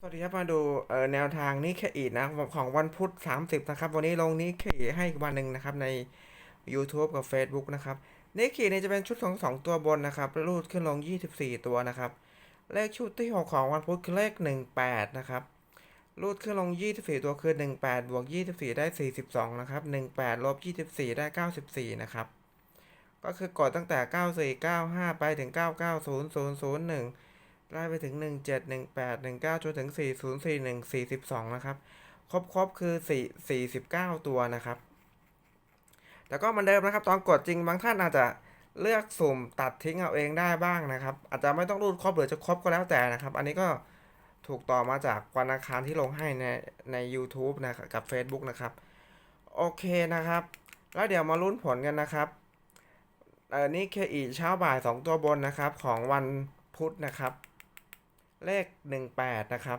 สวัสดีครับมาดูแนวทางนี้แค่อีกนะของวันพุธ 30 นะครับ วันนี้ลงนี้แค่อีให้อีกวันหนึ่งนะครับใน YouTube กับ Facebook นะครับนี่ขีเนี่ยจะเป็นชุดของ 2 ตัวบนนะครับรูดขึ้นลง 24 ตัวนะครับ เลขชุดที่ 6 ของวันพุธคือเลข 18 นะครับรูดขึ้นลง 24 ตัวคือ 18 บวก 24 ได้ 42 นะครับ 18 ลบ 24 ได้ 94 นะครับ ก็คือกดตั้งแต่ 94 95 ไปถึง 990001 ไล่ไปถึง 17 18 19 จนถึง 4041 42 นะครับ ครบครบคือ 4 49 ตัวนะครับแต่ก็เหมือนเดิมนะครับ ตอนกดจริงบางท่านอาจจะเลือกสุ่มตัดทิ้งเอาเองได้บ้างนะครับ อาจจะไม่ต้องรูดครบหรือจะครบก็แล้วแต่นะครับ อันนี้ก็ถูกต่อมาจากวันอังคารที่ลงให้ในใน u t u b e นะกับ Facebook นะครับ โอเคนะครับ แล้วเดี๋ยวมาลุ้นผลกันนะครับเออนี่แค่อีเช้าบ่าย 2 ตัวบนนะครับของวันพุธนะครับ เลข 18 นะครับ